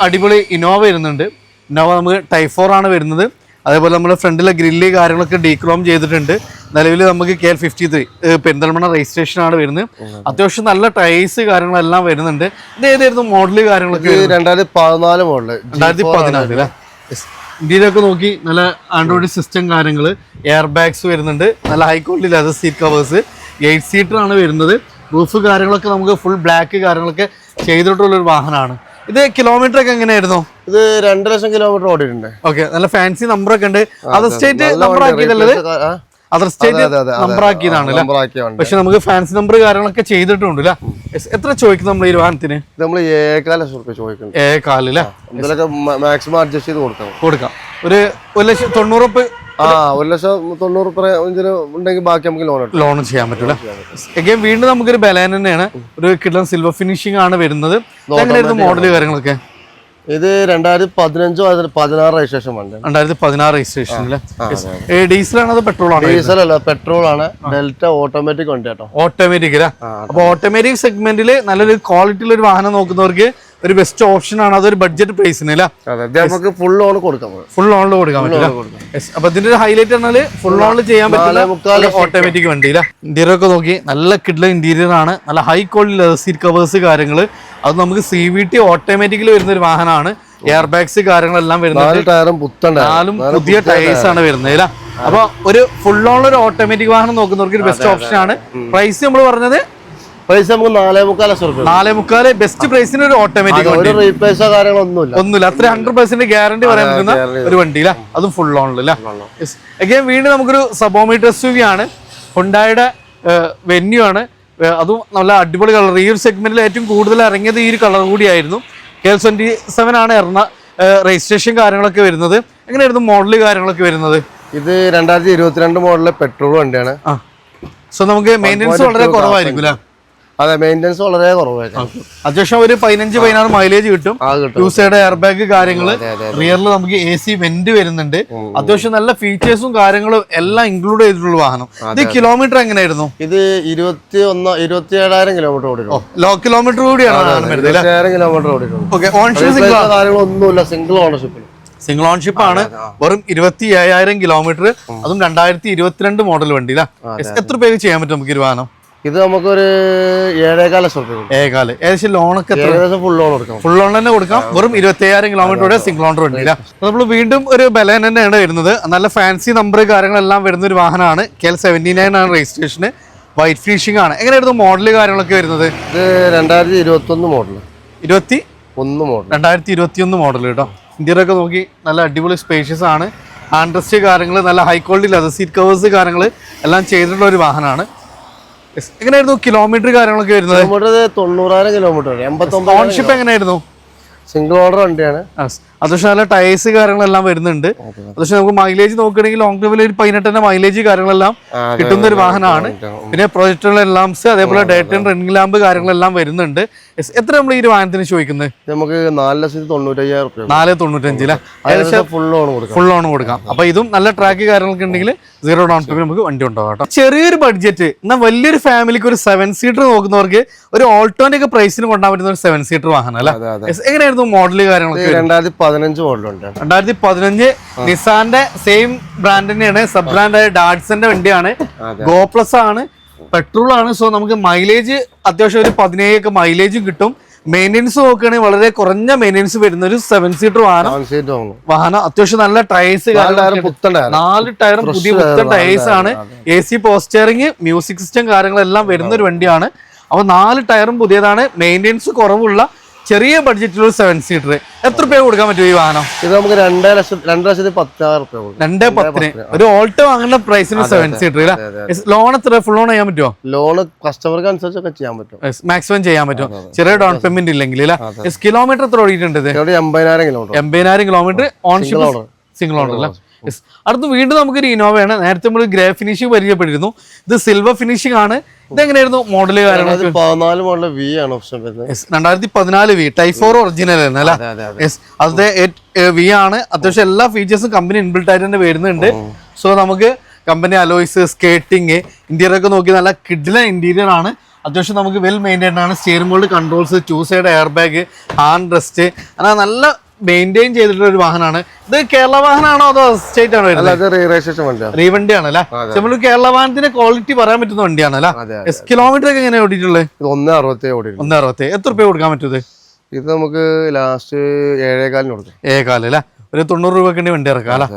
അടിപൊളി ഇന്നോവ വരുന്നുണ്ട്. ഇന്നോവ നമുക്ക് ടൈഫോർ ആണ് വരുന്നത്. അതേപോലെ നമ്മുടെ ഫ്രണ്ടിലെ ഗ്രില്ല് കാര്യങ്ങളൊക്കെ ഡീക്രോം ചെയ്തിട്ടുണ്ട്. നിലവിൽ നമുക്ക് K L fifty three Perinthalmanna registration ആണ് വരുന്നത്. അത്യാവശ്യം നല്ല ടൈസ് കാര്യങ്ങളെല്ലാം വരുന്നുണ്ട്. ഇത് ഏതായിരുന്നു മോഡൽ കാര്യങ്ങളൊക്കെ രണ്ടായിരത്തി പതിനാല് മോഡൽ രണ്ടായിരത്തി പതിനാല് അല്ലേ? ഇന്ത്യയിലൊക്കെ നോക്കി നല്ല ആൻഡ്രോയിഡ് സിസ്റ്റം കാര്യങ്ങൾ എയർ ബാഗ്സ് വരുന്നുണ്ട്. നല്ല high quality leather seat covers eight seater ആണ് വരുന്നത്. റൂഫ് കാര്യങ്ങളൊക്കെ നമുക്ക് ഫുൾ ബ്ലാക്ക് കാര്യങ്ങളൊക്കെ ചെയ്തിട്ടുള്ളൊരു വാഹനമാണ്. ഇത് കിലോമീറ്റർ ഒക്കെ എങ്ങനെയായിരുന്നു? ഇത് രണ്ടു ലക്ഷം കിലോമീറ്റർ ഓടിയിട്ടുണ്ട്. ഓക്കെ നല്ല ഫാൻസി നമ്പർ ഒക്കെ ഉണ്ട്. അതർ സ്റ്റേറ്റ് നമ്പർ ആക്കിയതല്ലേ അതർ സ്റ്റേറ്റ് നമ്പർ ആക്കിയതാണ് പക്ഷെ നമുക്ക് ഫാൻസി നമ്പർ കാര്യങ്ങളൊക്കെ ചെയ്തിട്ടുണ്ട്. എത്ര ചോദിക്കുന്നു നമ്മൾ ഈ വാഹനത്തിന്? നമ്മൾ ഏകാല ലക്ഷം റുപ്യ ചോദിക്കുന്നുണ്ട് ഏ കാലില്ലേ ഇതിലൊക്കെ മാക്സിമം അഡ്ജസ്റ്റ് ചെയ്ത് കൊടുക്കാം കൊടുക്കാം. ഒരു ഒരു ലക്ഷം തൊണ്ണൂറുപ്പ് ആ ഒരു ലക്ഷം തൊണ്ണൂറ് ഉണ്ടെങ്കിൽ ബാക്കി നമുക്ക് ലോൺ ലോൺ ചെയ്യാൻ പറ്റൂല? എഗെയിൻ വീണ്ടും നമുക്കൊരു ബലാൻ തന്നെയാണ്. ഒരു കിട്ടൺ സിൽവർ ഫിനിഷിംഗ് ആണ് വരുന്നത്. എങ്ങനെയായിരുന്നു മോഡൽ കാര്യങ്ങളൊക്കെ? ഇത് രണ്ടായിരത്തി പതിനഞ്ചോ പതിനാറ് രജിസ്ട്രേഷൻ വണ്ടി? രണ്ടായിരത്തി പതിനാറ് രജിസ്ട്രേഷൻ ഡീസൽ ആണോ പെട്രോൾ ആണോ ഡീസൽ അല്ല പെട്രോൾ ആണ്. ഡെൽറ്റ ഓട്ടോമാറ്റിക് വണ്ടി കേട്ടോ. ഓട്ടോമാറ്റിക് അല്ലേ? അപ്പൊ ഓട്ടോമാറ്റിക് സെഗ്മെന്റിൽ നല്ലൊരു ക്വാളിറ്റിയുള്ള ഒരു വാഹനം നോക്കുന്നവർക്ക് ഒരു ബെസ്റ്റ് ഓപ്ഷൻ ആണ് അതൊരു ബഡ്ജറ്റ് പ്രൈസിന് നമുക്ക് ഫുൾ ഓൺ കൊടുക്കാം ഫുൾ ഓണിൽ കൊടുക്കാൻ പറ്റില്ല. അപ്പൊ ഇതിന്റെ ഒരു ഹൈലൈറ്റ് പറഞ്ഞാൽ ഫുൾ ഓണിൽ ചെയ്യാൻ പറ്റില്ല ഓട്ടോമാറ്റിക് വണ്ടി ഇന്റീരിയർ ഒക്കെ നോക്കി നല്ല കിഡ്ല ഇന്റീരിയർ ആണ്. നല്ല high quality leather seat covers കാര്യങ്ങൾ അത് നമുക്ക് സി വി ടി ഓട്ടോമാറ്റിക്കലി വരുന്ന ഒരു വാഹനമാണ്. എയർ ബാഗ്സ് കാര്യങ്ങളെല്ലാം വരുന്നത്. നാല് പുതിയ ടയേഴ്സ് ആണ് വരുന്നത് അപ്പൊ ഒരു ഫുൾ ഓൺ ഒരു ഓട്ടോമാറ്റിക് വാഹനം നോക്കുന്നവർക്ക് ഒരു ബെസ്റ്റ് ഓപ്ഷൻ ആണ്. പ്രൈസ് നമ്മൾ പറഞ്ഞത് പൈസ നമുക്ക് നാലേ മുക്കാൽ ലക്ഷം നാലേ മുക്കാൽ ബെസ്റ്റ് പ്രൈസിന് ഒരു ഓട്ടോമാറ്റിക് വണ്ടി. റീപ്ലേസോ കാര്യങ്ങളൊന്നുമില്ല. ഒന്നുമില്ല. അത്ര ഹൺഡ്രഡ് പെർസെന്റ് ഗ്യാരണ്ടി പറയാൻ പറ്റുന്ന ഒരു വണ്ടി അല്ല അതും ഫുൾ ഓണിൽ അഗൈൻ വീണ്ടും നമുക്കൊരു സബോമീറ്റർ എസ് യു വി ആണ് ഹുണ്ടായുടെ വെന്യൂ ആണ് അതും നല്ല അടിപൊളി കളർ ഈ ഒരു സെഗ്മെന്റിൽ ഏറ്റവും കൂടുതൽ ഇറങ്ങിയത് ഈ ഒരു കളർ കൂടിയായിരുന്നു. കെ എൽ ട്വന്റി സെവൻ ആണ് എറണ രജിസ്ട്രേഷൻ കാര്യങ്ങളൊക്കെ വരുന്നത്. എങ്ങനെയായിരുന്നു മോഡൽ കാര്യങ്ങളൊക്കെ വരുന്നത്? ഇത് രണ്ടായിരത്തി ഇരുപത്തിരണ്ട് മോഡലിലെ പെട്രോൾ വണ്ടിയാണ്. സോ നമുക്ക് മെയിന്റെനൻസ് വളരെ കുറവായിരിക്കും അല്ലേ അതെ മെയിന്റെനൻസ് വളരെ കുറവായിരിക്കും അത്യാവശ്യം ഒരു പതിനഞ്ച് പതിനാറ് മൈലേജ് കിട്ടും. യൂസയുടെ എയർ ബാഗ് കാര്യങ്ങൾ റിയറിൽ നമുക്ക് എ സി വെന്റ് വരുന്നുണ്ട്. അത്യാവശ്യം നല്ല ഫീച്ചേഴ്സും കാര്യങ്ങളും എല്ലാം ഇൻക്ലൂഡ് ചെയ്തിട്ടുള്ള വാഹനം. ഇത് കിലോമീറ്റർ എങ്ങനെയായിരുന്നു? ഇത് ഇരുപത്തി ഒന്ന് ഇരുപത്തി ഏഴായിരം കിലോമീറ്റർ ഓടി ലോ കിലോമീറ്റർ കൂടിയാണ് കിലോമീറ്റർ ഓൺഷിപ്പ് കാര്യങ്ങളൊന്നുമില്ല സിംഗിൾ ഓണർഷിപ്പിൽ സിംഗിൾ ഓൺഷിപ്പ് ആണ്. വെറും ഇരുപത്തി ഏഴായിരം കിലോമീറ്റർ അതും രണ്ടായിരത്തി ഇരുപത്തിരണ്ട് മോഡൽ വണ്ടി എത്ര പേര് ചെയ്യാൻ പറ്റും നമുക്ക് ഈ ഒരു വാഹനം? ഇത് നമുക്കൊരു ഏഴേകാല ഏകാൽ ഏകദേശം ലോണൊക്കെ ഏകദേശം ഫുൾ ലോൺ കൊടുക്കാം ഫുൾ ലോൺ തന്നെ കൊടുക്കാം. വെറും ഇരുപത്തി അയ്യായിരം കിലോമീറ്ററുടെ സിംഗിൾ ഓണർ വേണ്ടില്ല നമ്മൾ വീണ്ടും ഒരു ബലേൻ തന്നെയാണ് വരുന്നത്. നല്ല ഫാൻസി നമ്പർ കാര്യങ്ങളെല്ലാം വരുന്ന ഒരു വാഹനമാണ്. കെ എൽ സെവന്റി നയൻ ആണ് രജിസ്ട്രേഷന് വൈറ്റ് ഫിനിഷിംഗ് ആണ്. എങ്ങനെയായിരുന്നു മോഡൽ കാര്യങ്ങളൊക്കെ വരുന്നത്? ഇത് രണ്ടായിരത്തി ഇരുപത്തി ഒന്ന് മോഡൽ ഇരുപത്തി ഒന്ന് മോഡൽ രണ്ടായിരത്തി ഇരുപത്തി ഒന്ന് മോഡൽ കേട്ടോ. ഇന്ത്യയിലൊക്കെ നോക്കി നല്ല അടിപൊളി സ്പേഷ്യസ് ആണ്. ആൻഡ്രസ്റ്റ് കാര്യങ്ങൾ നല്ല high quality leather seat covers കാര്യങ്ങൾ എല്ലാം ചെയ്തിട്ടുള്ള ഒരു വാഹനമാണ്. എങ്ങനെയായിരുന്നു കിലോമീറ്റർ കാര്യങ്ങളൊക്കെ വരുന്നത്? കിലോമീറ്റർ തൊണ്ണൂറായിരം കിലോമീറ്റർ എൺപത്തൊമ്പത് ഓൺഷിപ്പ് എങ്ങനെയായിരുന്നു? സിംഗിൾ ഓർഡർ വണ്ടിയാണ്. അത്യാവശ്യം നല്ല ടയേഴ്സ് കാര്യങ്ങളെല്ലാം വരുന്നുണ്ട്. അത്യാവശ്യം നമുക്ക് മൈലേജ് നോക്കുകയാണെങ്കിൽ ലോങ് ഡ്രൈവിൽ ഒരു പതിനെട്ടിന്റെ മൈലേജ് കാര്യങ്ങളെല്ലാം കിട്ടുന്ന ഒരു വാഹനമാണ്. പിന്നെ പ്രൊജക്ടർ ലാംപ്സ് അതേപോലെ ഡേറ്റ് ആൻഡ് റണ്ണിംഗ് ലാമ്പ് കാര്യങ്ങളെല്ലാം വരുന്നുണ്ട്. എത്ര നമ്മൾ ഈ വാഹനത്തിന് ചോദിക്കുന്നത് നമുക്ക് നാല് ലക്ഷത്തി തൊണ്ണൂറ്റയ്യായിരം നാല് തൊണ്ണൂറ്റഞ്ചിലെ? ഫുൾ ലോൺ കൊടുക്കാം. ഫുൾ ഓൺ കൊടുക്കാം. അപ്പൊ ഇതും നല്ല ട്രാക്ക് കാര്യങ്ങളൊക്കെ ഉണ്ടെങ്കിൽ സീറോ ഡൗൺ പേയ്മെന്റ് നമുക്ക് വണ്ടി ഉണ്ടാവും കേട്ടോ. ചെറിയൊരു ബഡ്ജറ്റ് എന്നാൽ വലിയൊരു ഫാമിലിക്ക് ഒരു സെവൻ സീറ്റർ നോക്കുന്നവർക്ക് ഒരു ഓൾട്ടോന്റെ ഒക്കെ പ്രൈസിന് കൊണ്ടാൻ പറ്റുന്ന ഒരു സെവൻ സീറ്റർ വാഹനം അല്ലേ. എങ്ങനെയായിരുന്നു മോഡൽ കാര്യങ്ങളൊക്കെ? രണ്ടായിരത്തി പതിനഞ്ച് മോഡലുണ്ട്. രണ്ടായിരത്തി പതിനഞ്ച് നിസാന്റെ സെയിം ബ്രാൻഡ് തന്നെയാണ്. സബ് ബ്രാൻഡായ ഡാഡ്സന്റെ വണ്ടിയാണ്. ഗോ പ്ലസ് ആണ്. പെട്രോൾ ആണ്. സോ നമുക്ക് മൈലേജ് അത്യാവശ്യം ഒരു പതിനേഴ് ഒക്കെ മൈലേജും കിട്ടും. മെയിന്റെനൻസ് നോക്കുകയാണെങ്കിൽ വളരെ കുറഞ്ഞ മെയിന്റെനൻസ് വരുന്ന ഒരു സെവൻ സീറ്റർ വാഹനം. വാഹനം അത്യാവശ്യം നല്ല ടയേഴ്സ് നാല് ടയറും പുതിയ പുത്തൻ ടയേഴ്സ് ആണ്. A C power steering music system കാര്യങ്ങളെല്ലാം വരുന്ന ഒരു വണ്ടിയാണ്. അപ്പൊ നാല് ടയറും പുതിയതാണ്. മെയിന്റെനൻസ് കുറവുള്ള ചെറിയ ബഡ്ജറ്റിലുള്ള സെവൻ സീറ്റർ എത്ര രൂപ കൊടുക്കാൻ പറ്റും ഈ വാഹനം? ഇത് നമുക്ക് രണ്ടേ ലക്ഷം രണ്ട് ലക്ഷത്തി പത്തായിരം രൂപ രണ്ടേ പത്തിന്. ഒരു ഓൾട്ടോ വാങ്ങുന്ന പ്രൈസിന് സെവൻ സീറ്റർ ലോൺ എത്ര? ഫുൾ ലോൺ ചെയ്യാൻ പറ്റുമോ ലോൺ കസ്റ്റമർക്ക് അനുസരിച്ചൊക്കെ ചെയ്യാൻ പറ്റും. മാക്സിമം ചെയ്യാൻ പറ്റും. ചെറിയ ഡൗൺ പേയ്മെന്റ് ഇല്ലെങ്കിൽ കിലോമീറ്റർ എത്ര ഓടിയിട്ടുണ്ട് എൺപതിനായിരം കിലോമീറ്റർ എൺപതിനായിരം കിലോമീറ്റർ ഓൺഷിപ്പ്. സിംഗിൾ ഓണർ അല്ലേ. അടുത്ത് വീണ്ടും നമുക്കൊരു ഇനോവയാണ് നേരത്തെ നമ്മൾ ഗ്രേ ഫിനിഷിംഗ് പരിചയപ്പെട്ടിരുന്നു. ഇത് സിൽവർ ഫിനിഷിംഗ് ആണ്. ഇതെങ്ങനെയായിരുന്നു മോഡൽ പതിനാല് മോഡൽ വി ആണ് ഓപ്ഷൻ വരുന്നത്. രണ്ടായിരത്തി പതിനാല് വി ടൈപ്പ് ഫോർ ഒറിജിനൽ ആണ് അല്ലേ? അത് വി ആണ്. അത്യാവശ്യം എല്ലാ ഫീച്ചേഴ്സും കമ്പനി ഇൻബിൽട്ട് ആയിട്ട് തന്നെ വരുന്നുണ്ട്. സോ നമുക്ക് കമ്പനി അലോയ്സ് സ്കേറ്റിംഗ് ഇന്റീരിയർ ഒക്കെ നോക്കി നല്ല കിഡിലെ ഇന്റീരിയർ ആണ്. അത്യാവശ്യം നമുക്ക് വെൽ മെയിന്റൈൻഡ് ആണ്. Steering board controls two side air bag hand rest അങ്ങനെ നല്ല മെയിന്റെയിൻ ചെയ്തിട്ടുള്ള ഒരു വാഹനമാണ്. ഇത് കേരള വാഹനമാണോ അതോ സ്റ്റേറ്റ് ആണോ അല്ല വരുന്നത് അത് രജിസ്ട്രേഷൻ വണ്ടിയാണ് റീ വണ്ടിയാണ് അല്ലേ നമ്മൾ കേരള വാഹനത്തിന്റെ ക്വാളിറ്റി പറയാൻ പറ്റുന്ന വണ്ടിയാണ് അല്ലേ? കിലോമീറ്റർ ഒക്കെ എങ്ങനെ ഓടിയിട്ടുള്ളത് ഒന്ന് അറുപത്തി ഓടി ഒന്ന് അറുപത്തി എത്ര രൂപ കൊടുക്കാൻ പറ്റൂ ഇത്? നമുക്ക് ലാസ്റ്റ് ഏഴേകാലിന് കൊടുക്കാം. ഏകാലല്ലേ ഒരു തൊണ്ണൂറ് രൂപയ്ക്ക് വണ്ടി ഇറക്കാം അല്ലേ.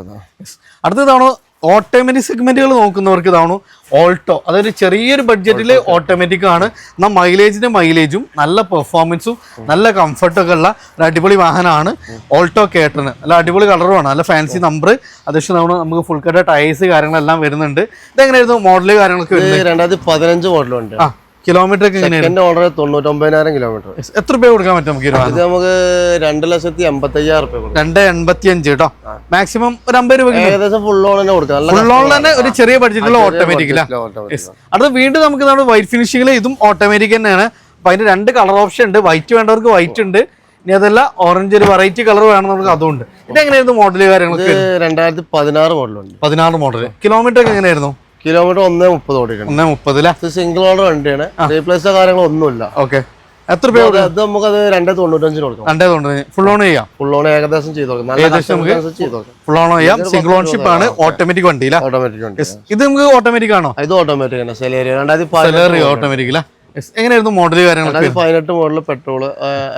അടുത്തതാണോ ഓട്ടോമാറ്റിക് സെഗ്മെന്റുകൾ നോക്കുന്നവർക്ക് ഇതാണോ ഓൾട്ടോ അതൊരു ചെറിയൊരു ബഡ്ജറ്റിൽ ഓട്ടോമാറ്റിക് ആണ്. എന്നാൽ മൈലേജിന് മൈലേജും നല്ല പെർഫോമൻസും നല്ല കംഫർട്ടൊക്കെ ഉള്ള ഒരു അടിപൊളി വാഹനമാണ് ഓൾട്ടോ കേട്ടന് നല്ല അടിപൊളി കളറുമാണ് നല്ല ഫാൻസി നമ്പർ അത്യാവശ്യം നമ്മൾ നമുക്ക് ഫുൾ കട്ട് ടയേഴ്സ് കാര്യങ്ങളെല്ലാം വരുന്നുണ്ട്. ഇതെങ്ങനെയായിരുന്നു മോഡൽ കാര്യങ്ങളൊക്കെ വരുന്നത്? രണ്ടായിരത്തി പതിനഞ്ച് മോഡലുണ്ട് ആ. കിലോമീറ്റർ സെക്കൻഡ് ഓർഡർ തൊണ്ണൂറ്റൊമ്പതിനായിരം കിലോമീറ്റർ എത്ര രൂപ കൊടുക്കാൻ പറ്റും നമുക്ക് ഇത് നമുക്ക് രണ്ട് ലക്ഷത്തി എൺപത്തി അയ്യായിരം റുപ്യ രണ്ട് എൺപത്തി അഞ്ച് കേട്ടോ മാക്സിമം ഒരു അമ്പത് രൂപ ഏകദേശം ഫുൾ ഓൺ തന്നെ കൊടുക്കാം. ഫുൾ ഓൺ തന്നെ ഒരു ചെറിയ ബഡ്ജറ്റിലുള്ള ഓട്ടോമാറ്റിക്കില്ല. അത് വീണ്ടും നമുക്ക് നമ്മുടെ വൈറ്റ് ഫിനിഷിംഗിൽ ഇതും ഓട്ടോമാറ്റിക് തന്നെയാണ്. അപ്പൊ അതിന്റെ രണ്ട് കളർ ഓപ്ഷൻ ഉണ്ട്. വൈറ്റ് വേണ്ടവർക്ക് വൈറ്റ് ഉണ്ട്. ഇനി അതല്ല ഓറഞ്ച് ഒരു വെറൈറ്റി കളർ വേണം നമുക്ക് അതുകൊണ്ട് ഇത് എങ്ങനെയായിരുന്നു മോഡൽ കാര്യങ്ങളൊക്കെ രണ്ടായിരത്തി പതിനാറ് മോഡലുണ്ട് പതിനാറ് മോഡൽ കിലോമീറ്റർ ഒക്കെ എങ്ങനെയായിരുന്നു? കിലോമീറ്റർ ഒന്നേ മുപ്പത് ഓടിയിട്ടുണ്ട് ഒന്നേ ഇത് സിംഗിൾ ഓർഡർ വണ്ടിയാണ്. റീപ്ലേസോ കാര്യങ്ങളൊന്നുമില്ല ഓക്കെ. എത്ര രൂപ അത് അത് നമുക്ക് അത് രണ്ടേ തൊണ്ണൂറ്റഞ്ചിന് കൊടുക്കാം. രണ്ടേ തൊണ്ണൂറ് ഫുൾ ഓൺ ചെയ്യാം? ഫുൾ ഓൺ ഏകദേശം ചെയ്ത് കൊടുക്കാം. ഫുൾ ഓൺ ചെയ്യാം. സിംഗിൾ ഓൺഷിപ്പ് ആണ്. ഓട്ടോമാറ്റിക് വണ്ടി ഓട്ടോമാറ്റിക് വണ്ടി. ഇത് നമുക്ക് ഓട്ടോമാറ്റിക് ആണോ? ഇത് ഓട്ടോമാറ്റിക് ആണ്. സെലേറിയ രണ്ടായിരത്തി ഓട്ടോമാറ്റിക്. എങ്ങനെയായിരുന്നു മോഡൽ കാര്യങ്ങളൊക്കെ? രണ്ടായിരത്തി പതിനെട്ട് മോഡൽ പെട്രോൾ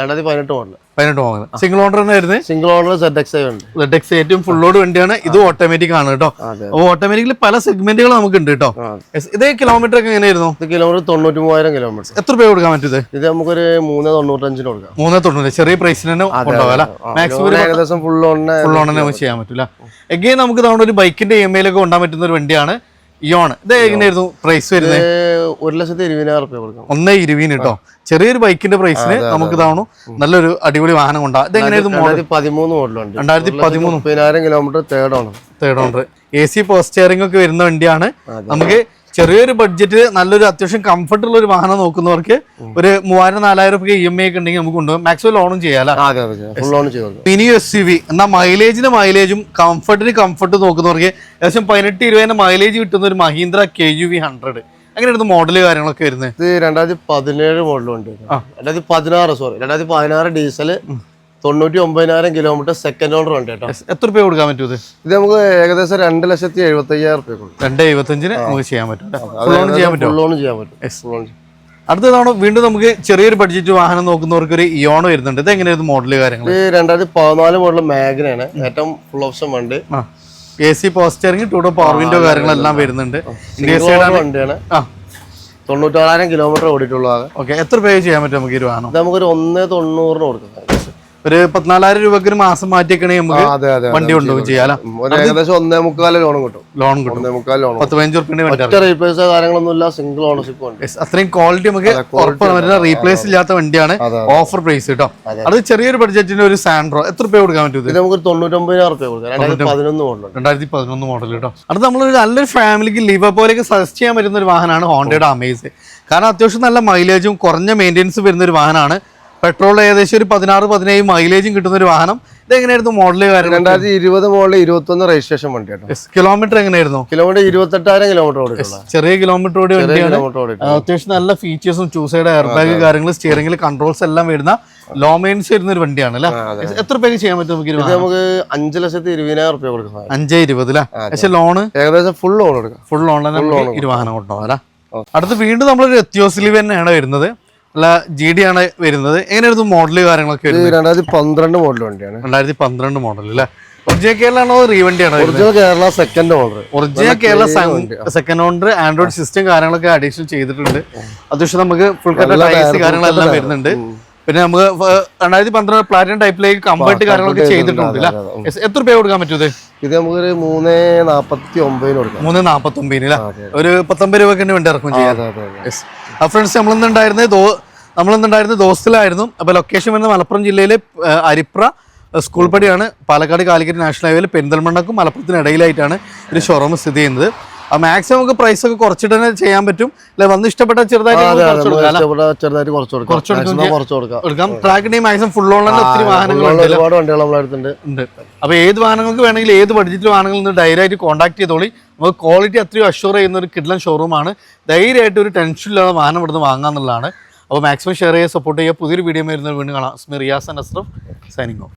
രണ്ടായിരത്തി പതിനെട്ട് മോഡൽ പതിനെട്ട് മോഡൽ സിംഗിൾ ഓണർ ആയിരുന്നു സിംഗിൾ ഓണർ സെഡ് എക്സ് ഉണ്ട്. സെഡ് എക്സ് ഏറ്റവും ഫുൾ ലോഡ് വണ്ടിയാണ്. ഇത് ഓട്ടോമാറ്റിക് ആണ് കേട്ടോ. അപ്പൊ അപ്പോൾ ഓട്ടോമാറ്റിക്കിൽ പല സെഗ്മെന്റുകൾ നമുക്ക് ഉണ്ട് കേട്ടോ. ഇതേ കിലോമീറ്റർ ഒക്കെ എങ്ങനെയായിരുന്നു? ഇത് കിലോമീറ്റർ തൊണ്ണൂറ്റി മൂവായിരം കിലോമീറ്റർ എത്ര രൂപ കൊടുക്കാൻ പറ്റും ഇത്? നമുക്കൊരു മൂന്ന് തൊണ്ണൂറ്റഞ്ചിന് കൊടുക്കാം. മൂന്ന് തൊണ്ണൂറ്. ചെറിയ പ്രൈസിന് തന്നെ കൊണ്ടുപോകാം അല്ലേ? മാക്സിമം ഏകദേശം ഫുൾ ഓണിന് ഫുൾ തന്നെ ചെയ്യാൻ പറ്റില്ല എഗെയിൻ നമുക്ക് നമ്മുടെ ഒരു ബൈക്കിന്റെ ഇ എം ഐയിലൊക്കെ കൊണ്ടാൻ പറ്റുന്ന ഒരു വണ്ടിയാണ്. ഇയോൺ. ഇത് എങ്ങനെയായിരുന്നു പ്രൈസ് വരുന്നത് ഒരു ലക്ഷത്തി ഇരുപതിനായിരം റുപ്യ കൊടുക്കാം. ഒന്നേ ഇരുപതിന് കേട്ടോ ചെറിയൊരു ബൈക്കിന്റെ പ്രൈസിന് നമുക്ക് ഇതാവണു നല്ലൊരു അടിപൊളി വാഹനം കൊണ്ടാ. ഇത് എങ്ങനെയായിരുന്നു പതിമൂന്ന് മോഡലുണ്ട് രണ്ടായിരത്തി പതിമൂന്ന്. മുപ്പതിനായിരം kilometre third owner third owner A C post power steering ഒക്കെ വരുന്ന വണ്ടിയാണ്. നമുക്ക് ചെറിയൊരു ബഡ്ജറ്റ് നല്ലൊരു അത്യാവശ്യം കംഫർട്ട് ഉള്ള ഒരു വാഹനം നോക്കുന്നവർക്ക് ഒരു മൂവായിരം നാലായിരം ഒക്കെ ഇ എം ഐ ഒക്കെ ഉണ്ടെങ്കിൽ നമുക്ക് കൊണ്ടുപോകും. മാക്സിമം ലോണും ചെയ്യാം അതെ അതെ ഫുൾ ഓൺ ചെയ്ത് കൊടുക്കാം മിനി എസ് യു വി എന്നാൽ മൈലേജിന് മൈലേജും കംഫർട്ടിന് കംഫർട്ട് നോക്കുന്നവർക്ക് ഏകദേശം പതിനെട്ട് ഇരുപതിന് മൈലേജ് കിട്ടുന്ന ഒരു Mahindra K U V hundred അങ്ങനെയായിരുന്നു മോഡൽ കാര്യങ്ങളൊക്കെ വരുന്നത്. ഇത് രണ്ടായിരത്തി പതിനേഴ് മോഡലുണ്ട് രണ്ടായിരത്തി പതിനാറ് സോറി രണ്ടായിരത്തി പതിനാറ് ഡീസൽ തൊണ്ണൂറ്റി ഒമ്പതിനായിരം കിലോമീറ്റർ സെക്കൻഡ് ഓണർ ഉണ്ട് കേട്ടോ. എത്ര രൂപ കൊടുക്കാൻ പറ്റും ഇത്? ഇത് നമുക്ക് ഏകദേശം രണ്ട് ലക്ഷത്തി എഴുപത്തി അയ്യായിരം രൂപ രണ്ട് എഴുപത്തഞ്ചിന് നമുക്ക് ചെയ്യാൻ പറ്റും ഓൺ ചെയ്യാൻ പറ്റും. ലോൺ ചെയ്യാൻ പറ്റും. അടുത്തതാണ് വീണ്ടും നമുക്ക് ചെറിയൊരു ബഡ്ജറ്റ് വാഹനം നോക്കുന്നവർക്ക് ഒരു ഇയോൺ വരുന്നുണ്ട്. ഇത് എങ്ങനെയായിരുന്നു മോഡൽ കാര്യങ്ങൾ ഇത് രണ്ടായിരത്തി പതിനാല് മോഡൽ മാഗ്നയാണ് ഏറ്റവും ഫുൾ ഓപ്ഷൻ വണ്ടി. ആ. A C power steering two door power window കാര്യങ്ങളെല്ലാം വരുന്നുണ്ട്. വണ്ടിയാണ്. തൊണ്ണൂറ്റാറായിരം കിലോമീറ്റർ ഓടിയിട്ടുള്ളതാണ് ഓക്കെ എത്ര പേ ചെയ്യാൻ പറ്റും നമുക്ക് ഈ വാഹനം? നമുക്കൊരു ഒന്ന് തൊണ്ണൂറിന് കൊടുക്കാം. ഒരു പത്തിനാലായിരം രൂപക്ക് ഒരു മാസം മാറ്റിയേക്കണേ നമുക്ക് വണ്ടി കൊണ്ടുപോകും ചെയ്യാലോ? ഏകദേശം ഒന്നേ മുക്കാൽ ലോൺ കിട്ടും. ലോൺ കിട്ടും. പത്ത് പതിനഞ്ച് ഒറ്റ റീപ്ലേസോ കാര്യങ്ങളൊന്നും ഇല്ല സിംഗിൾ ഓണർഷിപ്പ് അത്രയും ക്വാളിറ്റി നമുക്ക് ഉറപ്പാണ്. റീപ്ലേസ് ഇല്ലാത്ത വണ്ടിയാണ് ഓഫർ പ്രൈസ് കേട്ടോ അത്. ചെറിയൊരു ബഡ്ജറ്റിന്റെ ഒരു സാൻഡ്രോ എത്ര രൂപ കൊടുക്കാൻ പറ്റും നമുക്ക് തൊണ്ണൂറ്റൊമ്പതിനായിരം റുപ്യ കൊടുക്കാം. രണ്ടായിരത്തി പതിനൊന്ന് മോഡലുണ്ട് രണ്ടായിരത്തി പതിനൊന്ന് മോഡൽ കേട്ടോ അത് നമ്മളൊരു നല്ലൊരു ഫാമിലിക്ക് ലിവ പോലെ സജസ്റ്റ് ചെയ്യാൻ പറ്റുന്ന ഒരു വാഹനമാണ് ഹോണ്ടയുടെ അമേസ് കാരണം അത്യാവശ്യം നല്ല മൈലേജും കുറഞ്ഞ മെയിന്റെനൻസ് വരുന്ന ഒരു വാഹനമാണ്. പെട്രോൾ ഏകദേശം ഒരു പതിനാറ് പതിനേഴ് മൈലേജും കിട്ടുന്ന ഒരു വാഹനം. ഇതെങ്ങനെയായിരുന്നു മോഡൽ കാര്യങ്ങൾ രണ്ടായിരത്തി ഇരുപത് മോഡൽ ഇരുപത്തൊന്ന് രജിസ്ട്രേഷൻ വണ്ടി കേട്ടോ കിലോമീറ്റർ എങ്ങനെയായിരുന്നു? കിലോമീറ്റർ ഇരുപത്തെട്ടായിരം കിലോമീറ്റർ ഓടിയിട്ടുള്ള ചെറിയ കിലോമീറ്റർ ഓടി വണ്ടിയാണ്. അത്യാവശ്യം നല്ല ഫീച്ചേഴ്സും ചൂസൈഡ് എയർ ബാഗ് കാര്യങ്ങൾ സ്റ്റിയറിംഗിൽ കൺട്രോൾസ് എല്ലാം വരുന്ന ലോ മെയിൻസ് വരുന്ന ഒരു വണ്ടിയാണ് അല്ലേ? എത്ര പേര് ചെയ്യാൻ പറ്റും നമുക്ക് നമുക്ക് അഞ്ച് ലക്ഷത്തി ഇരുപതിനായിരം റുപ്യ കൊടുക്കാം അഞ്ചേ ഇരുപത് അല്ലേ? പക്ഷെ ലോണ് ഏകദേശം ഫുൾ ലോൺ കൊടുക്കുക ഫുൾ ഓൺലൈൻ നമുക്ക് ഇരു വാഹനം കൊണ്ടുപോകാം അല്ലേ? അടുത്ത് വീണ്ടും നമ്മളൊരു എത്തിയോസിലിവ് തന്നെയാണ് വരുന്നത്. അല്ല ജി ഡി ആണ് വരുന്നത്. എങ്ങനെയായിരുന്നു മോഡൽ കാര്യങ്ങളൊക്കെ രണ്ടായിരത്തി പന്ത്രണ്ട് മോഡൽ വണ്ടിയാണ്. രണ്ടായിരത്തി പന്ത്രണ്ട് മോഡൽ അല്ലേ ഒറിജിനൽ കേരളാണോ റീവണ്ടിയാണോ original Kerala second owner original Kerala second owner Android system കാര്യങ്ങളൊക്കെ അഡീഷണൽ ചെയ്തിട്ടുണ്ട്. അത്യാവശ്യം നമുക്ക് ഫുൾ കട്ട ടൈസ് കാര്യങ്ങളെല്ലാം വരുന്നുണ്ട്. പിന്നെ നമുക്ക് രണ്ടായിരത്തി പന്ത്രണ്ട് പ്ലാറ്റിനം ടൈപ്പിലേക്ക് കംഫർട്ട് കാര്യങ്ങളൊക്കെ ചെയ്തിട്ടുണ്ട് എത്ര രൂപ കൊടുക്കാൻ പറ്റൂ ഇത്? നമുക്ക് ഒരു മൂന്ന് നാപ്പത്തി ഒമ്പതിന് കൊടുക്കാം. മൂന്ന് നാൽപ്പത്തി ഒമ്പതിന് ഒരു പത്തൊമ്പത് രൂപ വേണ്ടി ഇറക്കും ചെയ്യാം. ആ ഫ്രണ്ട്സ് നമ്മളിന്നുണ്ടായിരുന്നത് ദോ നമ്മളിന്നുണ്ടായിരുന്നത് ദോസ്തിലായിരുന്നു. അപ്പോൾ ലൊക്കേഷൻ വരുന്നത് മലപ്പുറം ജില്ലയിലെ അരിപ്ര സ്കൂൾ പടിയാണ് പാലക്കാട് കാലിക്കറ്റ് നാഷണൽ ഹൈവേയിൽ പെരിന്തൽമണ്ണക്കും മലപ്പുറത്തിനിടയിലായിട്ടാണ് ഒരു ഷോറൂം സ്ഥിതി ചെയ്യുന്നത്. മാക്സിമം നമുക്ക് പ്രൈസ് ഒക്കെ കുറച്ചിട്ട് തന്നെ ചെയ്യാൻ പറ്റും. അല്ലെ വന്ന് ഇഷ്ടപ്പെട്ട ചെറുതായിട്ട് ട്രാക്കിന്റെ മാക്സിമം ഫുൾ ഓൺ തന്നെ ഒത്തിരി ആ, വാഹനങ്ങളുണ്ട് ഉള്ള ഒരുപാട് വണ്ടികൾ നമ്മളെ അപ്പോൾ ഏത് വാഹനങ്ങൾക്ക് വേണമെങ്കിൽ ഏത് ബഡ്ജറ്റിൽ വാഹനങ്ങളിൽ നിന്ന് ധൈര്യമായിട്ട് കോൺടാക്ട് ചെയ്തോളി. നമുക്ക് ക്വാളിറ്റി അത്രയും അഷ്യൂർ ചെയ്യുന്ന ഒരു കിഡ്ലൻ ഷോറൂമാണ് ധൈര്യമായിട്ട് ഒരു ടെൻഷൻ ഇല്ലാതെ വാഹനം ഇവിടുന്ന് വാങ്ങാന്നുള്ളതാണ് അപ്പോൾ മാക്സിമം ഷെയർ ചെയ്യുക സപ്പോർട്ട് ചെയ്യുക. പുതിയൊരു വീഡിയോ വരുന്നത് വീണ്ടും കാണാം. സ്മി റിയാസൻ അസ്രഫ് സൈനിങ്